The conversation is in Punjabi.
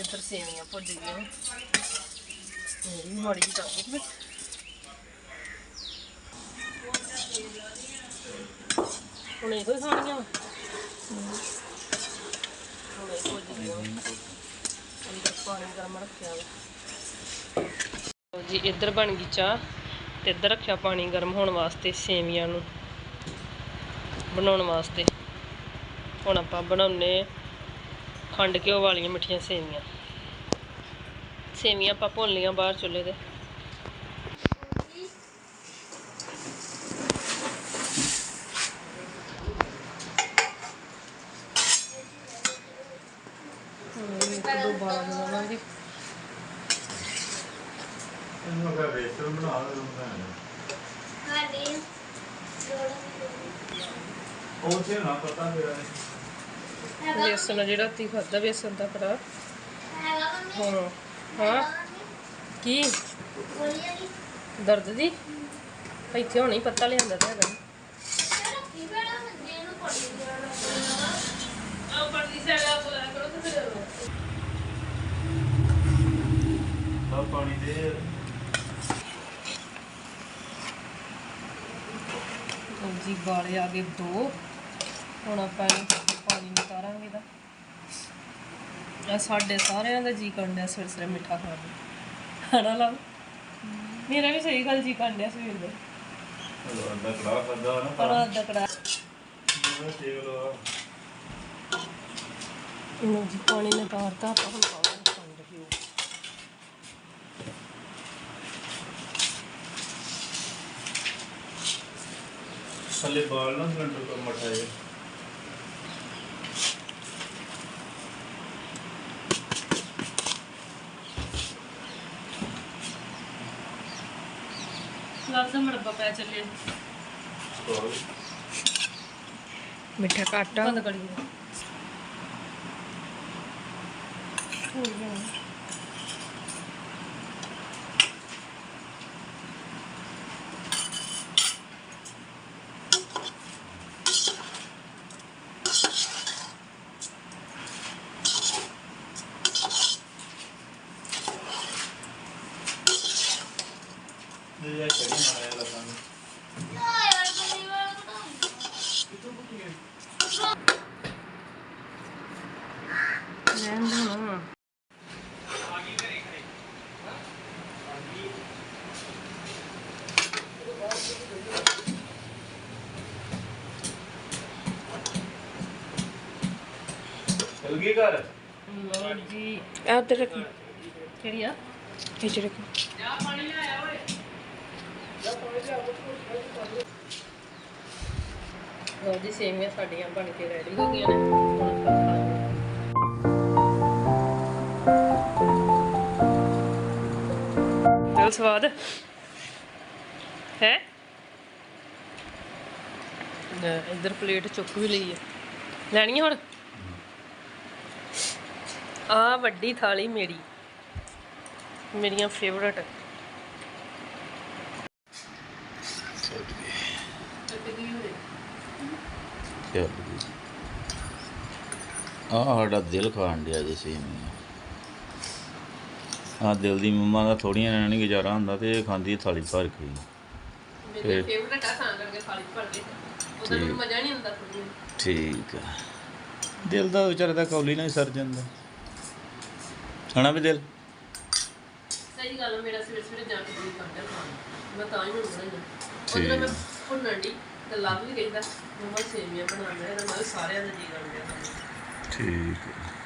ਇੱਧਰ ਸੇਵੀਆਂ ਭੁੱਜ ਗਈਆਂ ਮੇਰੀ ਵੀ ਮਾੜੀ ਜਿਹੀ ਕਰ ਹੁਣ ਇਹੋ ਹੀ ਖਾਣੀਆਂ। ਹੁਣ ਇਹ ਭੁੱਜ ਗਈਆਂ ਅੰਦਰ ਪਾਣੀ ਗਰਮ ਰੱਖਿਆ ਵਾ। ਜੀ, ਇੱਧਰ ਬਣ ਗਈ ਚਾਹ ਤੇ ਇੱਧਰ ਰੱਖਿਆ ਪਾਣੀ ਗਰਮ ਹੋਣ ਵਾਸਤੇ ਸੇਵੀਆਂ ਨੂੰ ਬਣਾਉਣ ਵਾਸਤੇ। ਹੁਣ ਆਪਾਂ ਬਣਾਉਨੇ ਖੰਡ ਘਿਓ ਵਾਲੀਆਂ ਮਿੱਠੀਆਂ ਸੇਵੀਆਂ। ਸੇਵੀਆਂ ਆਪਾਂ ਭੁੰਨ ਲਈਆਂ ਬਾਹਰ ਚੁੱਲ੍ਹੇ ਤੇ। ਹੁਣ ਇੱਕ ਦੋ ਬਾਲਾ ਬਣਾਵਾਂਗੇ ਇਹਨੂੰ ਅਗਰ ਵੇਸਣ ਬਣਾ ਲਵਾਂਗਾ ਸਾਡੇ ਉਹ ਤੇ ਨਾ ਪਤਾ ਮੇਰਾ ਬੇਸਣ ਆ ਜਿਹੜਾ ਤੀ ਖਾਦਾ ਬੇਸਣ ਦਾ ਭਰਾ। ਮੰਮੀ। ਹਾਂ? ਹਾਂ ਕੀ? ਦਰਦ ਦੀ? ਇੱਥੇ ਹੋਣੀ ਪੱਤਾ ਲਿਆਂਦਾ ਤੇ ਹੈਗਾ। ਪਾਣੀ ਦੇ। ਜੀ ਗਾਲੇ ਆ ਗਏ ਦੋ। ਹੁਣ ਆਪਾਂ ਪਾਣੀ ਨਿਕਾਰਾਂਗੇ ਦਾ ਆ ਸਾਡੇ ਸਾਰਿਆਂ ਦਾ ਜੀ ਕਰਨ ਡਿਆ ਸਵੇਰੇ ਸਵੇਰੇ ਮਿੱਠਾ ਖਾਣ ਨੂੰ। ਹਨਾ ਲਾ ਮੇਰਾ ਵੀ ਸਹੀ ਗੱਲ ਜੀ ਕਰਨ ਡਿਆ ਸਵੇਰ ਦਾ। ਅੰਦਾ ਕੜਾ ਖਾਦਾ ਨਾ ਪਰ ਅੱਧਾ ਕੜਾ ਇਹਨੂੰ ਜੀ ਪਾਣੀ ਨਿਕਾਰਤਾ ਆਪਾਂ ਹੁਣ ਪਾਵਾਂਗੇ ਖੰਡ ਘਿਓ ਥੱਲੇ ਬਾਲ ਨਾ ਸਿਲੰਡਰ ਤੋਂ ਮਠਾ ਮੜਬਾ ਪੈ ਚੱਲੇ ਮਿੱਠਾ ਘੱਟ ਆ। ਬੰਦ ਕਰੀ ਹੋ ਗਿਆ ਜਾਂ ਵਾਰ ਰਹਿਣ ਦੇ ਨਾ ਚਲ ਗਈ ਘਰ? ਲੋ ਜੀ ਆ ਉੱਧਰ ਰੱਖ। ਕਿਹੜੀ ਆ? ਇਹ ਚ ਰੱਖ। ਲੋ ਜੀ ਸੇਵੀਆਂ ਸਾਡੀਆਂ ਬਣ ਕੇ ਰੈਡੀ ਹੋ ਗਈਆਂ ਨੇ। ਹੁਣ ਆਪਾਂ ਖਾ ਸਵਾਦ। ਹੈ? ਲੈ ਪਲੇਟ ਚੁੱਕ ਵੀ ਲਈ ਹੈ ਲੈਣੀ ਹੁਣ? ਆ ਵੱਡੀ ਥਾਲੀ ਮੇਰੀ। ਮੇਰੀਆਂ ਫੇਵਰਟ ਚੱਲ ਗਈ ਆ ਸਾਡਾ ਦਿਲ ਖਾਣ ਡਿਆ ਜੀ ਸੀ। ਆ ਦਿਲ ਦੀ ਮੰਮਾ ਦਾ ਥੋੜੀਆਂ ਨਹੀਂ ਗੁਜ਼ਾਰਾ ਹੁੰਦਾ ਤੇ ਖਾਂਦੀ ਥਾਲੀ ਭਰ ਕੇ। ਹੀ। ਮੇਰੀ ਫੇਵਰਟ ਆ ਤਾਂ ਕਰਕੇ ਥਾਲੀ ਭਰ ਕੇ। ਉਹਦਾ ਮਜ਼ਾ ਨਹੀਂ ਆਉਂਦਾ ਥੋੜੀ ਠੀਕ ਆ। ਦਿਲ ਦਾ ਵਿਚਾਰੇ ਦਾ ਕੌਲੀ ਨਾਲ ਹੀ ਸਰ ਜਾਂਦਾ। ਹਣਾ ਵੀ ਦਿਲ। ਸਹੀ ਗੱਲ ਮੇਰਾ ਸਵੇਰੇ ਸਵੇਰੇ ਜਾ ਕੇ ਦਿਲ ਕਰਦਾ ਖਾਣ। ਮੈਂ ਤਾਂ ਹੀ ਹੁਣ ਬਣਾਈ ਉਹਦੇ ਮੈਂ ਭੁੰਨਣ ਦੀ ਤੇ ਲੱਭ ਵੀ ਕਹਿੰਦਾ, ਮੰਮਾ ਸੇਵੀਆਂ ਬਣਾਉਣਾ ਇਹਦਾ ਮੈਂ ਸਾਰਿਆਂ ਦਾ ਜੀ ਕਰ ਠੀਕ ਆ